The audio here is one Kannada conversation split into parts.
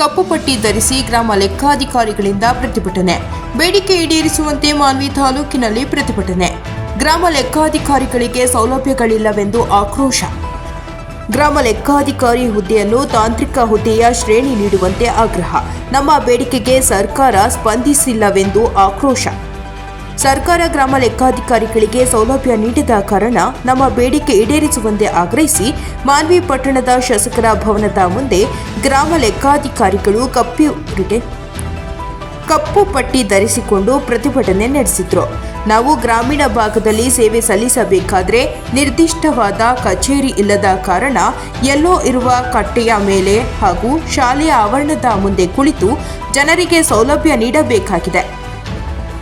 ಕಪ್ಪು ಪಟ್ಟಿ ಧರಿಸಿ ಗ್ರಾಮ ಲೆಕ್ಕಾಧಿಕಾರಿಗಳಿಂದ ಪ್ರತಿಭಟನೆ. ಬೇಡಿಕೆ ಈಡೇರಿಸುವಂತೆ ಮಾನ್ವಿ ತಾಲೂಕಿನಲ್ಲಿ ಪ್ರತಿಭಟನೆ. ಗ್ರಾಮ ಲೆಕ್ಕಾಧಿಕಾರಿಗಳಿಗೆ ಸೌಲಭ್ಯಗಳಿಲ್ಲವೆಂದು ಆಕ್ರೋಶ. ಗ್ರಾಮ ಲೆಕ್ಕಾಧಿಕಾರಿ ಹುದ್ದೆಯನ್ನು ತಾಂತ್ರಿಕ ಹುದ್ದೆಯ ಶ್ರೇಣಿ ನೀಡುವಂತೆ ಆಗ್ರಹ. ನಮ್ಮ ಬೇಡಿಕೆಗೆ ಸರ್ಕಾರ ಸ್ಪಂದಿಸಿಲ್ಲವೆಂದು ಆಕ್ರೋಶ. ಸರ್ಕಾರ ಗ್ರಾಮ ಲೆಕ್ಕಾಧಿಕಾರಿಗಳಿಗೆ ಸೌಲಭ್ಯ ನೀಡದ ಕಾರಣ ನಮ್ಮ ಬೇಡಿಕೆ ಈಡೇರಿಸುವಂತೆ ಆಗ್ರಹಿಸಿ ಮಾನ್ವಿ ಪಟ್ಟಣದ ಶಾಸಕರ ಭವನದ ಮುಂದೆ ಗ್ರಾಮ ಲೆಕ್ಕಾಧಿಕಾರಿಗಳು ಕಪ್ಪಿಗೆ ಕಪ್ಪು ಪಟ್ಟಿ ಧರಿಸಿಕೊಂಡು ಪ್ರತಿಭಟನೆ ನಡೆಸಿದ್ರು. ನಾವು ಗ್ರಾಮೀಣ ಭಾಗದಲ್ಲಿ ಸೇವೆ ಸಲ್ಲಿಸಬೇಕಾದ್ರೆ ನಿರ್ದಿಷ್ಟವಾದ ಕಚೇರಿ ಇಲ್ಲದ ಕಾರಣ ಎಲ್ಲೋ ಇರುವ ಕಟ್ಟೆಯ ಮೇಲೆ ಹಾಗೂ ಶಾಲೆಯ ಆವರಣದ ಮುಂದೆ ಕುಳಿತು ಜನರಿಗೆ ಸೌಲಭ್ಯ ನೀಡಬೇಕಾಗಿದೆ.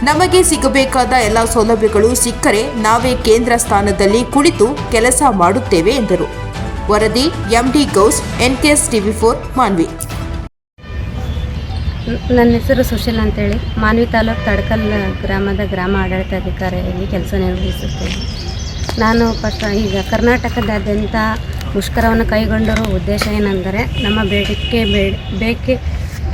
ನಮಗೆ ಸಿಗಬೇಕಾದ ಎಲ್ಲ ಸೌಲಭ್ಯಗಳು ಸಿಕ್ಕರೆ ನಾವೇ ಕೇಂದ್ರ ಸ್ಥಾನದಲ್ಲಿ ಕುಳಿತು ಕೆಲಸ ಮಾಡುತ್ತೇವೆ ಎಂದರು. ವರದಿ MD Gous, NKS TV four, Manvi. ನನ್ನ ಹೆಸರು ಸುಶೀಲ್ ಅಂತೇಳಿ. ಮಾನ್ವಿ ತಾಲೂಕು ತಡಕಲ್ ಗ್ರಾಮದ ಗ್ರಾಮ ಆಡಳಿತಾಧಿಕಾರಿಯಾಗಿ ಕೆಲಸ ನಿರ್ವಹಿಸುತ್ತೇನೆ. ನಾನು ಫಸ್ಟ್ ಈಗ ಕರ್ನಾಟಕದಾದ್ಯಂತ ಮುಷ್ಕರವನ್ನು ಕೈಗೊಂಡಿರೋ ಉದ್ದೇಶ ಏನೆಂದರೆ, ನಮ್ಮ ಬೇಡಿಕೆ ಬೇಡ ಬೇಕೆ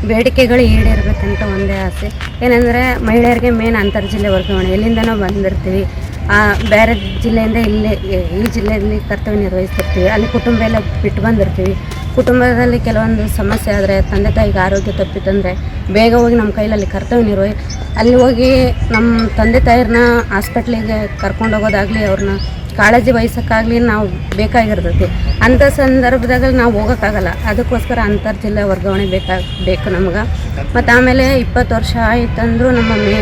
ಬೇಡಿಕೆಗಳು ಈಡೇರಬೇಕಂತ ಒಂದೇ ಆಸೆ. ಏನಂದರೆ ಮಹಿಳೆಯರಿಗೆ ಮೇನ್ ಅಂತರ್ಜಿಲ್ಲೆ ವರ್ಗಾವಣೆ. ಎಲ್ಲಿಂದನೋ ಬಂದಿರ್ತೀವಿ. ಆ, ಬೇರೆ ಜಿಲ್ಲೆಯಿಂದ ಇಲ್ಲೇ, ಈ ಜಿಲ್ಲೆಯಲ್ಲಿ ಕರ್ತವ್ಯ ನಿರ್ವಹಿಸ್ತಿರ್ತೀವಿ. ಅಲ್ಲಿ ಕುಟುಂಬ ಎಲ್ಲ ಬಿಟ್ಟು ಬಂದಿರ್ತೀವಿ. ಕುಟುಂಬದಲ್ಲಿ ಕೆಲವೊಂದು ಸಮಸ್ಯೆ ಆದರೆ ತಂದೆ ತಾಯಿಗೆ ಆರೋಗ್ಯ ತಪ್ಪಿತಂದರೆ ಬೇಗ ಹೋಗಿ ನಮ್ಮ ಕೈಲಲ್ಲಿ ಕರ್ತವ್ಯ ನಿರ್ವಹಿ, ಅಲ್ಲಿ ಹೋಗಿ ನಮ್ಮ ತಂದೆ ತಾಯಿರನ್ನ ಕರ್ಕೊಂಡು ಹೋಗೋದಾಗಲಿ ಅವ್ರನ್ನ ಕಾಳಜಿ ವಹಿಸೋಕ್ಕಾಗಲಿ ನಾವು ಬೇಕಾಗಿರ್ತೈತಿ. ಅಂಥ ಸಂದರ್ಭದಾಗ ನಾವು ಹೋಗೋಕ್ಕಾಗಲ್ಲ. ಅದಕ್ಕೋಸ್ಕರ ಅಂತರ್ ಜಿಲ್ಲೆ ವರ್ಗಾವಣೆ ಬೇಕಾ, ಬೇಕು ನಮ್ಗೆ. ಮತ್ತು ಆಮೇಲೆ ಇಪ್ಪತ್ತು ವರ್ಷ ಆಯಿತಂದ್ರೂ ನಮ್ಮ ಮೇ,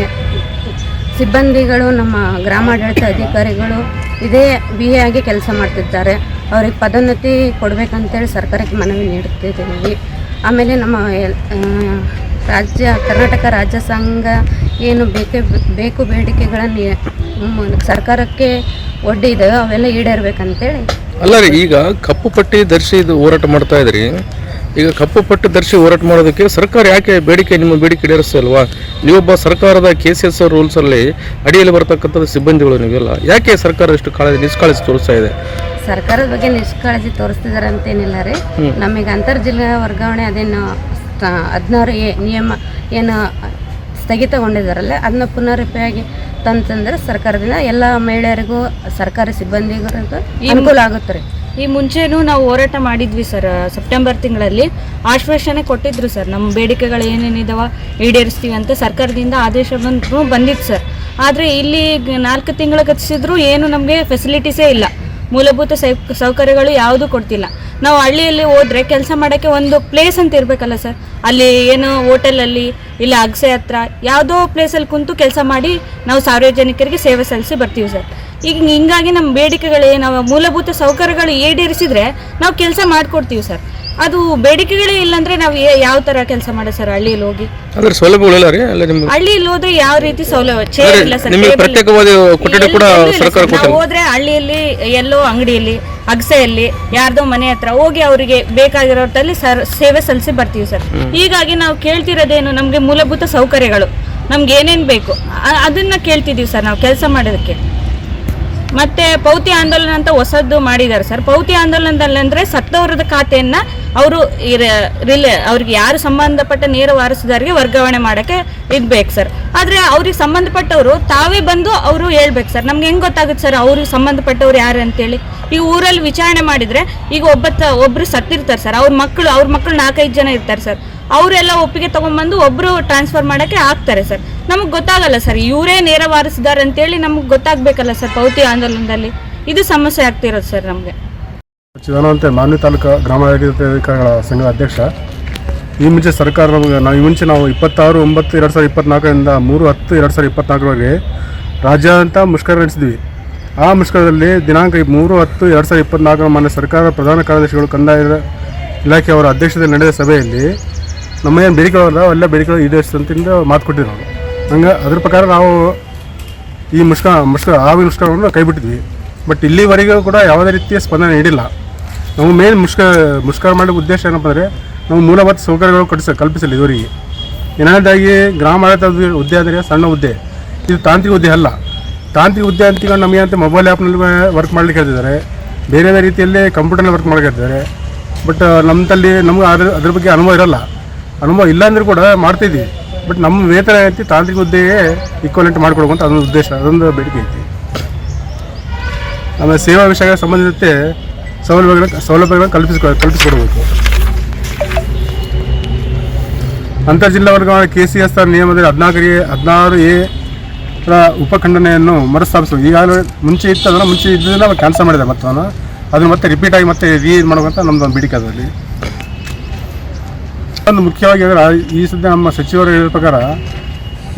ಸಿಬ್ಬಂದಿಗಳು, ನಮ್ಮ ಗ್ರಾಮಾಡಳಿತ ಅಧಿಕಾರಿಗಳು ಇದೇ ಬಿ ಎ ಆಗಿ ಕೆಲಸ ಮಾಡ್ತಿದ್ದಾರೆ. ಅವ್ರಿಗೆ ಪದೋನ್ನತಿ ಕೊಡಬೇಕಂತೇಳಿ ಸರ್ಕಾರಕ್ಕೆ ಮನವಿ ನೀಡುತ್ತಿದ್ದೀವಿ ಆಮೇಲೆ ನಮ್ಮ ರಾಜ್ಯ, ಕರ್ನಾಟಕ ರಾಜ್ಯ ಸಂಘ ಏನು ಬೇಕೇ, ಬೇಕು ಬೇಡಿಕೆಗಳನ್ನು ಸರ್ಕಾರಕ್ಕೆ ಒಡ್ಡಿದ್ದಾವೆ ಅವೆಲ್ಲ ಈಡೇರ್ಬೇಕಂತೇಳಿ. ಅಲ್ಲ ರೀ ಈಗ ಕಪ್ಪು ಪಟ್ಟಿ ಧರಿಸಿ ಇದು ಹೋರಾಟ ಮಾಡ್ತಾ ಇದ್ರಿ. ಈಗ ಕಪ್ಪು ಪಟ್ಟಿ ಧರಿಸಿ ಹೋರಾಟ ಮಾಡೋದಕ್ಕೆ ಸರ್ಕಾರ ಯಾಕೆ ಬೇಡಿಕೆ ನಿಮ್ಮ ಬೇಡಿಕೆ ಈಡೇರಿಸಲ್ವಾ ನೀವೊಬ್ಬ ಸರ್ಕಾರದ ಕೆ ಸಿ ಎಸ್ ರೂಲ್ಸ್ ಅಲ್ಲಿ ಅಡಿಯಲ್ಲಿ ಬರ್ತಕ್ಕಂಥದ್ದು ಸಿಬ್ಬಂದಿಗಳು ನೀವೆಲ್ಲ. ಯಾಕೆ ಸರ್ಕಾರ ಇಷ್ಟು ಕಾಳಜಿ ನಿಷ್ಕಾಳಜಿ ತೋರಿಸ್ತಾ ಇದೆ? ಸರ್ಕಾರದ ಬಗ್ಗೆ ನಿಷ್ಕಾಳಜಿ ತೋರಿಸ್ತಿದ್ದಾರೆ ಅಂತೇನಿಲ್ಲ ರೀ ನಮಗೆ ಅಂತರ್ ಜಿಲ್ಲಾ ವರ್ಗಾವಣೆ ಅದೇನು ಹದಿನಾರು ನಿಯಮ ಏನು ಸ್ಥಗಿತಗೊಂಡಿದ್ದಾರಲ್ಲ ಅದನ್ನ ಪುನರುಪಯೋಗಿ ತಂತಂದ್ರೆ ಸರ್ಕಾರದಿಂದ ಎಲ್ಲ ಮಹಿಳೆಯರಿಗೂ ಸರ್ಕಾರಿ ಸಿಬ್ಬಂದಿಗೂ ಅನುಕೂಲ ಆಗುತ್ತೆ ರೀ. ಈ ಮುಂಚೆನು ನಾವು ಹೋರಾಟ ಮಾಡಿದ್ವಿ ಸರ್ ಸೆಪ್ಟೆಂಬರ್ ತಿಂಗಳಲ್ಲಿ. ಆಶ್ವಾಸನೆ ಕೊಟ್ಟಿದ್ರು ಸರ್ ನಮ್ಮ ಬೇಡಿಕೆಗಳು ಏನೇನಿದಾವ ಈಡೇರಿಸ್ತೀವಿ ಅಂತ ಸರ್ಕಾರದಿಂದ ಆದೇಶ ಬಂದು ಬಂದಿತ್ತು ಸರ್. ಆದರೆ ಇಲ್ಲಿ ನಾಲ್ಕು ತಿಂಗಳು ಕಚ್ಚಿಸಿದ್ರು ಏನು ನಮಗೆ ಫೆಸಿಲಿಟೀಸೇ ಇಲ್ಲ. ಮೂಲಭೂತ ಸೌಕರ್ಯಗಳು ಯಾವುದೂ ಕೊಡ್ತಿಲ್ಲ. ನಾವು ಹಳ್ಳಿಯಲ್ಲಿ ಹೋದ್ರೆ ಕೆಲಸ ಮಾಡೋಕ್ಕೆ ಒಂದು ಪ್ಲೇಸ್ ಅಂತ ಇರಬೇಕಲ್ಲ ಸರ್ ಅಲ್ಲಿ ಏನು ಹೋಟೆಲಲ್ಲಿ ಇಲ್ಲ ಅಗ್ಸೆ ಹತ್ರ ಯಾವುದೋ ಪ್ಲೇಸಲ್ಲಿ ಕುಂತು ಕೆಲಸ ಮಾಡಿ ನಾವು ಸಾರ್ವಜನಿಕರಿಗೆ ಸೇವೆ ಸಲ್ಲಿಸಿ ಬರ್ತೀವಿ ಸರ್ ಈಗ ಹಿಂಗಾಗಿ ನಮ್ಮ ಬೇಡಿಕೆಗಳೇ, ನಾವು ಮೂಲಭೂತ ಸೌಕರ್ಯಗಳು ಈಡೇರಿಸಿದ್ರೆ ನಾವು ಕೆಲಸ ಮಾಡಿಕೊಡ್ತೀವಿ ಸರ್ ಅದು ಬೇಡಿಕೆಗಳೇ ಇಲ್ಲಾಂದ್ರೆ ನಾವು ಯಾವ ತರ ಕೆಲಸ ಮಾಡೋ ಸರ್ ಹಳ್ಳಿಯಲ್ಲಿ ಹೋಗಿ? ಅಂದ್ರೆ ಸೌಲಭ್ಯಗಳಿಲ್ಲ ರೀ? ಅಲ್ಲ ನಿಮ್ಮ ಹಳ್ಳಿಯಲ್ಲಿ ಹೋದ್ರೆ ಯಾವ ರೀತಿ ಸೌಲಭ್ಯ ಚೇರ್ ಇಲ್ಲ ಸರ್ ನಿಮಗೆ table ಇಲ್ಲ. ಪ್ರತ್ಯೇಕವಾದ ಕೊಠಡಿ ಕೂಡ ಎಲ್ಲೂ ಇಲ್ಲ ಸರ್ಕಾರ ಕೊಟ್ಟಿದೆ ನಾವು ಕೊಟ್ಟಿಲ್ಲ. ಹೋದ್ರೆ ಹಳ್ಳಿಯಲ್ಲಿ ಎಲ್ಲೋ ಅಂಗಡಿಯಲ್ಲಿ ಅಗಸೆಯಲ್ಲಿ ಯಾರ್ದೋ ಮನೆ ಹತ್ರ ಹೋಗಿ ಅವರಿಗೆ ಬೇಕಾಗಿರೋದಲ್ಲಿ ಸರ್ ಸೇವೆ ಸಲ್ಲಿಸಿ ಬರ್ತೀವಿ ಸರ್. ಹೀಗಾಗಿ ನಾವು ಕೇಳ್ತಿರೋದೇನು? ನಮಗೆ ಮೂಲಭೂತ ಸೌಕರ್ಯಗಳು. ನಮ್ಗೆ ಏನೇನ್ ಬೇಕು? ಅ- ಅದನ್ನ ಕೇಳ್ತಿದೀವಿ ಸರ್ ನಾವು ಕೆಲಸ ಮಾಡೋದಕ್ಕೆ. ಮತ್ತೆ ಪೌತಿ ಆಂದೋಲನ ಅಂತ ಹೊಸದ್ದು ಮಾಡಿದ್ದಾರೆ ಸರ್. ಪೌತಿ ಆಂದೋಲನದಲ್ಲಿ ಅಂದ್ರೆ ಸತ್ತವರದ ಖಾತೆಯನ್ನ ಅವರು ರಿಲೇ, ಅವ್ರಿಗೆ ಯಾರು ಸಂಬಂಧಪಟ್ಟ ನೇರ ವಾರಸುದಾರಿಗೆ ವರ್ಗಾವಣೆ ಮಾಡಕ್ಕೆ ಇದ್ಬೇಕು ಸರ್. ಆದ್ರೆ ಅವ್ರಿಗೆ ಸಂಬಂಧಪಟ್ಟವರು ತಾವೇ ಬಂದು ಅವರು ಹೇಳ್ಬೇಕು ಸರ್. ನಮ್ಗೆ ಹೆಂಗ್ ಗೊತ್ತಾಗುತ್ತೆ ಸರ್ ಅವ್ರಿಗೆ ಸಂಬಂಧಪಟ್ಟವ್ರು ಯಾರು ಅಂತೇಳಿ? ಈ ಊರಲ್ಲಿ ವಿಚಾರಣೆ ಮಾಡಿದ್ರೆ ಈಗ ಒಬ್ಬ ಒಬ್ರು ಸತ್ತಿರ್ತಾರೆ ಸರ್. ಅವ್ರ ಮಕ್ಕಳು ಅವ್ರ ಮಕ್ಕಳು ನಾಲ್ಕೈದು ಜನ ಇರ್ತಾರೆ ಸರ್. ಅವರೆಲ್ಲ ಒಪ್ಪಿಗೆ ತಗೊಂಡ್ಬಂದು ಒಬ್ರು ಟ್ರಾನ್ಸ್ಫರ್ ಮಾಡೋಕ್ಕೆ ಆಗ್ತಾರೆ ಸರ್. ನಮಗೆ ಗೊತ್ತಾಗಲ್ಲ ಸರ್, ಇವರೇ ನೇರ ವಾರಸಿದಾರೆ ಅಂತೇಳಿ ನಮಗೆ ಗೊತ್ತಾಗ್ಬೇಕಲ್ಲ ಸರ್ ಪೌತಿ ಆಂದೋಲನದಲ್ಲಿ. ಇದು ಸಮಸ್ಯೆ ಆಗ್ತಿರೋದು ಸರ್ ನಮಗೆ. ಚಿದಾನಂತೆ ಮಾನ್ವಿ ತಾಲೂಕು ಗ್ರಾಮಾಧಿಕಾರಿಗಳ ಸಂಘದ ಅಧ್ಯಕ್ಷ. ಈ ಮುಂಚೆ ಸರ್ಕಾರ ನಮಗೆ ನಾವು ಈ ಮುಂಚೆ ನಾವು ಇಪ್ಪತ್ತಾರು, ಒಂಬತ್ತು, ಎರಡು ಸಾವಿರದ ಇಪ್ಪತ್ನಾಲ್ಕರಿಂದ ಮೂರು, ಹತ್ತು, ಎರಡು ಸಾವಿರದ ಇಪ್ಪತ್ನಾಲ್ಕರವರೆಗೆ ರಾಜ್ಯಾದ್ಯಂತ ಮುಷ್ಕರ ನಡೆಸಿದ್ವಿ. ಆ ಮುಷ್ಕರದಲ್ಲಿ ದಿನಾಂಕ ಮೂರು, ಹತ್ತು, ಎರಡು ಸಾವಿರದ ಇಪ್ಪತ್ನಾಲ್ಕರ ಮಾನ್ಯ ಸರ್ಕಾರದ ಪ್ರಧಾನ ಕಾರ್ಯದರ್ಶಿಗಳು ಕಂದಾಯ ಇಲಾಖೆಯವರ ಅಧ್ಯಕ್ಷತೆಯಲ್ಲಿ ನಡೆದ ಸಭೆಯಲ್ಲಿ ನಮ್ಮ ಏನು ಬೇಡಿಕೆಗಳಲ್ಲ ಎಲ್ಲ ಬೇಡಿಕೆಗಳು ಈಡೇರಿಸಿದಂತಿಂದ ಮಾತು ಕೊಟ್ಟಿದ್ರು ನಾವು ಹಂಗೆ ಅದ್ರ ಪ್ರಕಾರ ನಾವು ಈ ಮುಷ್ಕ ಮುಷ್ಕ ಆವಿ ಮುಷ್ಕರವನ್ನು ಕೈ ಬಿಟ್ಟಿದ್ವಿ ಬಟ್ ಇಲ್ಲಿವರೆಗೂ ಕೂಡ ಯಾವುದೇ ರೀತಿಯ ಸ್ಪಂದನೆ ನೀಡಿಲ್ಲ. ನಾವು ಮೇನ್ ಮುಷ್ಕ, ಮುಷ್ಕರ ಮಾಡೋ ಉದ್ದೇಶ ಏನಪ್ಪ ಅಂದರೆ, ನಾವು ಮೂಲಭೂತ ಸೌಕರ್ಯಗಳು ಕಟ್ಟಿಸ ಕಲ್ಪಿಸಲಿ ಇವರಿಗೆ ಏನಾದಾಗಿ ಗ್ರಾಮ ಆಡಳಿತ ಹುದ್ದೆ- ಅಂದರೆ ಸಣ್ಣ ಹುದ್ದೆ. ಇದು ತಾಂತ್ರಿಕ ಹುದ್ದೆ ಅಲ್ಲ. ತಾಂತ್ರಿಕ ಹುದ್ದೆ ಅಂತ ನಮಗೆ ಅಂತ ಮೊಬೈಲ್ ಆ್ಯಪ್ನಲ್ಲಿ ವರ್ಕ್ ಮಾಡ್ಲಿಕ್ಕೆ ಹೇಳ್ತಿದ್ದಾರೆ. ಬೇರೆ ಬೇರೆ ರೀತಿಯಲ್ಲಿ ಕಂಪ್ಯೂಟರ್ನಲ್ಲಿ ವರ್ಕ್ ಮಾಡಕ್ಕೆ ಹೇಳ್ತಿದ್ದಾರೆ. ಬಟ್ ನಮ್ಮಲ್ಲಿ ನಮಗೆ ಅದ್ರ ಅದ್ರ ಬಗ್ಗೆ ಅನುಭವ ಇರಲ್ಲ. ಅನುಭವ ಇಲ್ಲ ಅಂದರೂ ಕೂಡ ಮಾಡ್ತಿದ್ವಿ. ಬಟ್ ನಮ್ಮ ವೇತನ ಐತಿ, ತಾಂತ್ರಿಕ ಹುದ್ದೆಯೇ ಈಕ್ವಲೆಂಟ್ ಮಾಡಿಕೊಡುವಂತ ಅದೊಂದು ಉದ್ದೇಶ, ಅದೊಂದು ಬೇಡಿಕೆ ಐತಿ. ಆಮೇಲೆ ಸೇವಾ ವಿಷಯಕ್ಕೆ ಸಂಬಂಧಿಸಿದಂತೆ ಸೌಲಭ್ಯಗಳ ಸೌಲಭ್ಯಗಳನ್ನು ಕಲ್ಪಿಸಿ ಕಲ್ಪಿಸಿಕೊಡ್ಬೇಕು. ಅಂತರ್ಜಿಲ್ಲಾ ವರ್ಗಾವಣೆ ಕೆ ಸಿ ಎಸ್ ಆರ್ ನಿಯಮದಲ್ಲಿ ಹದಿನಾಲ್ಕು ಎ ಹದಿನಾರು ಎ ಉಪಖಂಡನೆಯನ್ನು ಮರುಸ್ಥಾಪಿಸಬೇಕು ಈಗಾಗಲೇ ಮುಂಚೆ ಇತ್ತು, ಅದನ್ನು ಮುಂಚೆ ಇದ್ದದನ್ನ ಕ್ಯಾನ್ಸಲ್ ಮಾಡಿದೆ ಮತ್ತು ಅದನ್ನು ಮತ್ತೆ ರಿಪೀಟಾಗಿ ಮತ್ತೆ ರೀ ಮಾಡುವಂಥ ನಮ್ದು ಒಂದು ಬೇಡಿಕೆ ಅದರಲ್ಲಿ. ಒಂದು ಮುಖ್ಯವಾಗಿ ಅಂದ್ರೆ ಈ ಸದ್ಯ ನಮ್ಮ ಸಚಿವರು ಹೇಳಿದ ಪ್ರಕಾರ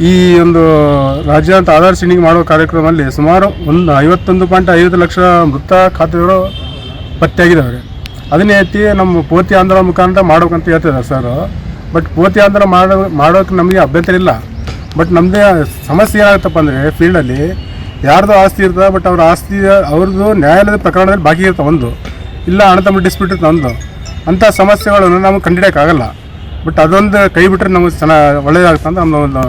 ಈ ಒಂದು ರಾಜ್ಯಾದ್ಯಂತ ಆಧಾರ್ ಸಿಂಡಿಂಗ್ ಮಾಡುವ ಕಾರ್ಯಕ್ರಮದಲ್ಲಿ ಸುಮಾರು ಒಂದು ಐವತ್ತೊಂದು ಪಾಯಿಂಟ್ ಐವತ್ತು ಲಕ್ಷ ಮೃತ ಖಾತೆಗಳು ಪತ್ತೆಯಾಗಿದ್ದಾವೆ. ಅದನ್ನೇ ಎತ್ತಿ ನಮ್ಮ ಪೋತಿ ಆಂಧ್ರ ಮುಖಾಂತರ ಅಂತ ಹೇಳ್ತಿದ್ದಾರೆ ಸರ್. ಬಟ್ ಪೋತಿ ಆಂಧ್ರ ಮಾಡೋ, ಮಾಡೋಕೆ ನಮಗೆ ಅಭ್ಯಂತರ ಇಲ್ಲ. ಬಟ್ ನಮ್ಮದೇ ಸಮಸ್ಯೆ ಏನಾಗುತ್ತಪ್ಪ ಅಂದರೆ ಫೀಲ್ಡಲ್ಲಿ ಯಾರ್ದು ಆಸ್ತಿ ಇರ್ತದೆ, ಬಟ್ ಅವ್ರ ಆಸ್ತಿ ಅವ್ರದ್ದು ನ್ಯಾಯಾಲಯದ ಪ್ರಕರಣದಲ್ಲಿ ಬಾಕಿ ಇರ್ತವೆ ಒಂದು. ಇಲ್ಲ ಅಣ್ಣ ತಮ್ಮ ಡಿಸ್ಪ್ಯೂಟ್ ಇರ್ತದೆ ಒಂದು. ಅಂಥ ಸಮಸ್ಯೆಗಳನ್ನು ನಾವು ಕಂಡುಹಿಡಿಯೋಕ್ಕಾಗಲ್ಲ ಬಟ್ ಅದೊಂದು ಕೈ ಬಿಟ್ಟರೆ ನಮಗೆ ಚೆನ್ನಾಗಿ ಒಳ್ಳೆಯದಾಗುತ್ತೆ ಅಂತ ಒಂದು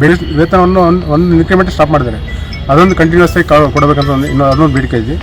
ಬೆಳೆ ವೇತನವನ್ನು ಒಂದು ಒಂದು ಇನ್ಕ್ರಿಮೆಂಟ್ ಸ್ಟಾಪ್ ಮಾಡಿದ್ದಾರೆ. ಅದೊಂದು ಕಂಟಿನ್ಯೂಸ್ ಆಗಿ ಕೊಡಬೇಕಂತ ಒಂದು ಇನ್ನೂ ಅದೊಂದು ಬೇಡಿಕೆ ಇದೆ.